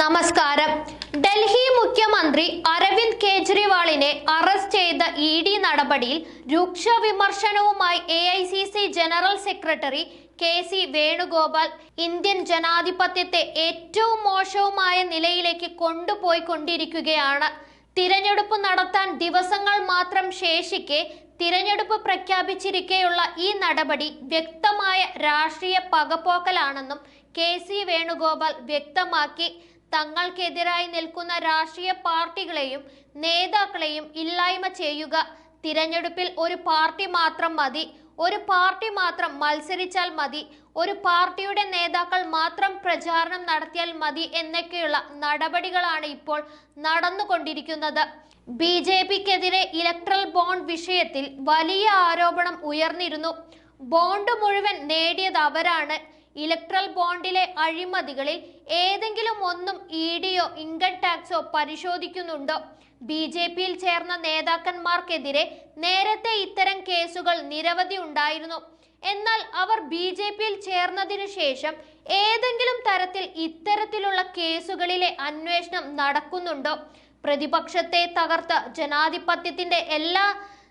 നമസ്കാരം. ഡൽഹി മുഖ്യമന്ത്രി അരവിന്ദ് കെജ്രിവാളിനെ അറസ്റ്റ് ചെയ്ത ഇ ഡി നടപടിയിൽ രൂക്ഷ വിമർശനവുമായി A I C C general secretary K C Venugopal Indian ജനാധിപത്യത്തെ ഏറ്റവും മോശവുമായ നിലയിലേക്ക് കൊണ്ടുപോയിക്കൊണ്ടിരിക്കുകയാണ്. തിരഞ്ഞെടുപ്പ് നടത്താൻ ദിവസങ്ങൾ മാത്രം ശേഷിക്കെ തിരഞ്ഞെടുപ്പ് പ്രഖ്യാപിച്ചിരിക്കെയുള്ള ഈ നടപടി വ്യക്തമായ രാഷ്ട്രീയ പകപോക്കലാണെന്നും കെ സി വേണുഗോപാൽ വ്യക്തമാക്കി. തങ്ങൾക്കെതിരായി നിൽക്കുന്ന രാഷ്ട്രീയ പാർട്ടികളെയും നേതാക്കളെയും ഇല്ലായ്മ ചെയ്യുക. തിരഞ്ഞെടുപ്പിൽ ഒരു പാർട്ടി മാത്രം മതി. ഒരു പാർട്ടി മാത്രം മത്സരിച്ചാൽ മതി. ഒരു പാർട്ടിയുടെ നേതാക്കൾ മാത്രം പ്രചാരണം നടത്തിയാൽ മതി എന്നൊക്കെയുള്ള നടപടികളാണ് ഇപ്പോൾ നടന്നുകൊണ്ടിരിക്കുന്നത്. ബി ജെ പിക്കെതിരെ ഇലക്ട്രൽ ബോണ്ട് വിഷയത്തിൽ വലിയ ആരോപണം ഉയർന്നിരുന്നു. ബോണ്ട് മുഴുവൻ നേടിയത് അവരാണ്. ഇലക്ട്രൽ ബോണ്ടിലെ അഴിമതികളിൽ ഏതെങ്കിലും ഒന്നും ഇ ഡിയോ ഇൻകം ടാക്സോ പരിശോധിക്കുന്നുണ്ടോ? ബി ജെ പിയിൽ ചേർന്ന നേതാക്കന്മാർക്കെതിരെ നേരത്തെ ഇത്തരം കേസുകൾ നിരവധി ഉണ്ടായിരുന്നു. എന്നാൽ അവർ ബി ജെ പിയിൽ ചേർന്നതിനു ശേഷം ഏതെങ്കിലും തരത്തിൽ ഇത്തരത്തിലുള്ള കേസുകളിലെ അന്വേഷണം നടക്കുന്നുണ്ടോ? പ്രതിപക്ഷത്തെ തകർത്ത് ജനാധിപത്യത്തിന്റെ എല്ലാ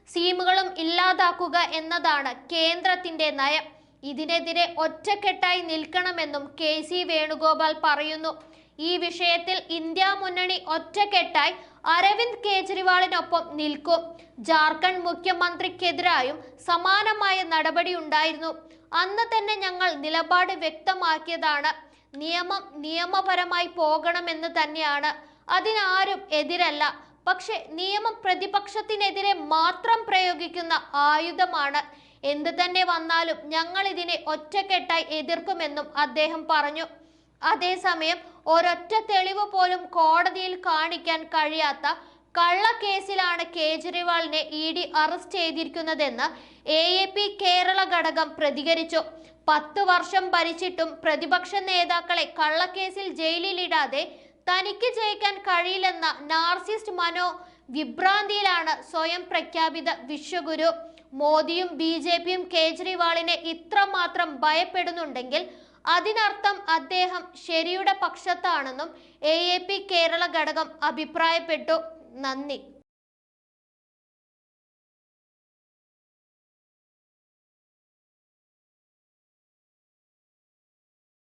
സീമുകളും ഇല്ലാതാക്കുക എന്നതാണ് കേന്ദ്രത്തിന്റെ നയം. ഇതിനെതിരെ ഒറ്റക്കെട്ടായി നിൽക്കണമെന്നും കെ സി വേണുഗോപാൽ പറയുന്നു. ഈ വിഷയത്തിൽ ഇന്ത്യ മുന്നണി ഒറ്റക്കെട്ടായി അരവിന്ദ് കേജ്രിവാളിനൊപ്പം നിൽക്കും. ജാർഖണ്ഡ് മുഖ്യമന്ത്രിക്കെതിരായും സമാനമായ നടപടി ഉണ്ടായിരുന്നു. അന്ന് തന്നെ ഞങ്ങൾ നിലപാട് വ്യക്തമാക്കിയതാണ്. നിയമം നിയമപരമായി പോകണമെന്ന് തന്നെയാണ്. അതിനാരും എതിരല്ല. പക്ഷെ നിയമം പ്രതിപക്ഷത്തിനെതിരെ മാത്രം പ്രയോഗിക്കുന്ന ആയുധമാണ്. എന്ത് തന്നെ വന്നാലും ഞങ്ങൾ ഇതിനെ ഒറ്റക്കെട്ടായി എതിർക്കുമെന്നും അദ്ദേഹം പറഞ്ഞു. അതേസമയം ഒരൊറ്റ തെളിവ് പോലും കോടതിയിൽ കാണിക്കാൻ കഴിയാത്ത കള്ളക്കേസിലാണ് കേജ്രിവാളിനെ ഇ ഡി അറസ്റ്റ് ചെയ്തിരിക്കുന്നതെന്ന് എ എ പി കേരള ഘടകം പ്രതികരിച്ചു. പത്ത് വർഷം ഭരിച്ചിട്ടും പ്രതിപക്ഷ നേതാക്കളെ കള്ളക്കേസിൽ ജയിലിലിടാതെ തനിക്ക് ജയിക്കാൻ കഴിയില്ലെന്ന നാർസിസ്റ്റ് മനോ വിഭ്രാന്തിയിലാണ് സ്വയം പ്രഖ്യാപിത വിശ്വഗുരു. മോദിയും ബി ജെ പിയും കേജ്രിവാളിനെ ഇത്രമാത്രം ഭയപ്പെടുന്നുണ്ടെങ്കിൽ അതിനർത്ഥം അദ്ദേഹം ശരിയുടെ പക്ഷത്താണെന്നും എ കേരള ഘടകം അഭിപ്രായപ്പെട്ടു. നന്ദി.